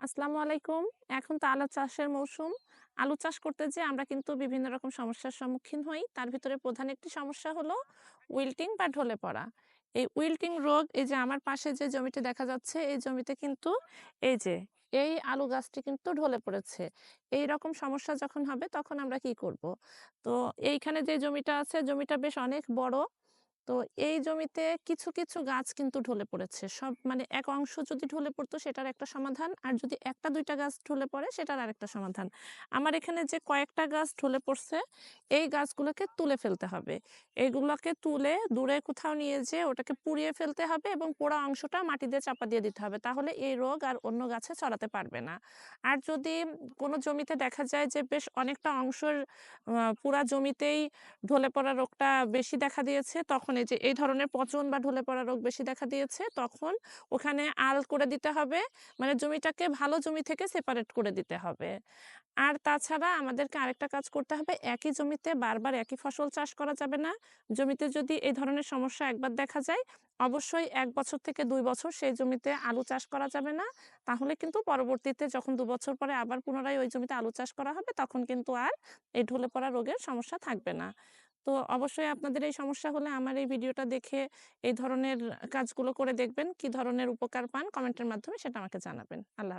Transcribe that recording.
আসসালামু আলাইকুম। এখন তো আলু চাষের মৌসুম। আলু চাষ করতে যেয়ে আমরা কিন্তু বিভিন্ন রকম সমস্যার সম্মুখীন হই। তার ভিতরে প্রধান একটি সমস্যা হলো উইল্টিং বা ঢলে পড়া। এই উইল্টিং রোগ, এই যে আমার পাশে যে জমিটি দেখা যাচ্ছে, এই জমিতে কিন্তু এই যে, এই আলু গাছটি কিন্তু ঢলে পড়েছে। এই রকম সমস্যা যখন হবে তখন আমরা কি করব? তো এইখানে যে জমিটা আছে, জমিটা বেশ অনেক বড়। তো এই জমিতে কিছু, কিছু গাছ কিন্তু ঢলে পড়েছে। সব মানে এক অংশ যদি ঢলে পড়তো সেটার একটা সমাধান। আর যদি একটা দুইটা গাছ ঢলে পড়ে সেটার আরেকটা সমাধান। আমার এখানে যে কয়েকটা গাছ ঢলে পড়ছে, এই গাছগুলোকে তুলে ফেলতে হবে। এইগুলোকে তুলে দূরে কোথাও নিয়ে যেয়ে ওটাকে পুড়িয়ে ফেলতে হবে এবং পোড়া অংশটা মাটি দিয়ে চাপা দিয়ে দিতে হবে। তাহলে এই রোগ আর অন্য গাছে ছড়াতে পারবে না। আর যদি কোনো জমিতে দেখা যায় যে বেশ অনেকটা অংশের পুরা জমিতেই ঢলে পড়া রোগটা বেশি দেখা দিয়েছে, তখন এই যে এই ধরনের পচন বা ঢলে পড়া রোগ বেশি দেখা দিয়েছে, তখন ওখানে আল করে দিতে হবে। মানে জমিটাকে ভালো জমি থেকে সেপারেট করে দিতে হবে। আর তাছাড়া আমাদেরকে আরেকটা কাজ করতে হবে, একই জমিতে বারবার একই ফসল চাষ করা যাবে না। জমিতে যদি এই ধরনের সমস্যা একবার দেখা যায়, অবশ্যই এক বছর থেকে দুই বছর সেই জমিতে আলু চাষ করা যাবে না। তাহলে কিন্তু পরবর্তীতে যখন দু বছর পরে আবার পুনরায় ওই জমিতে আলু চাষ করা হবে, তখন কিন্তু আর এই ঢলে পড়া রোগের সমস্যা থাকবে না। তো অবশ্যই আপনাদের এই সমস্যা হলে আমার এই ভিডিওটা দেখে এই ধরনের কাজগুলো করে দেখবেন। কি ধরনের উপকার পান কমেন্টের মাধ্যমে সেটা আমাকে জানাবেন। আল্লাহ।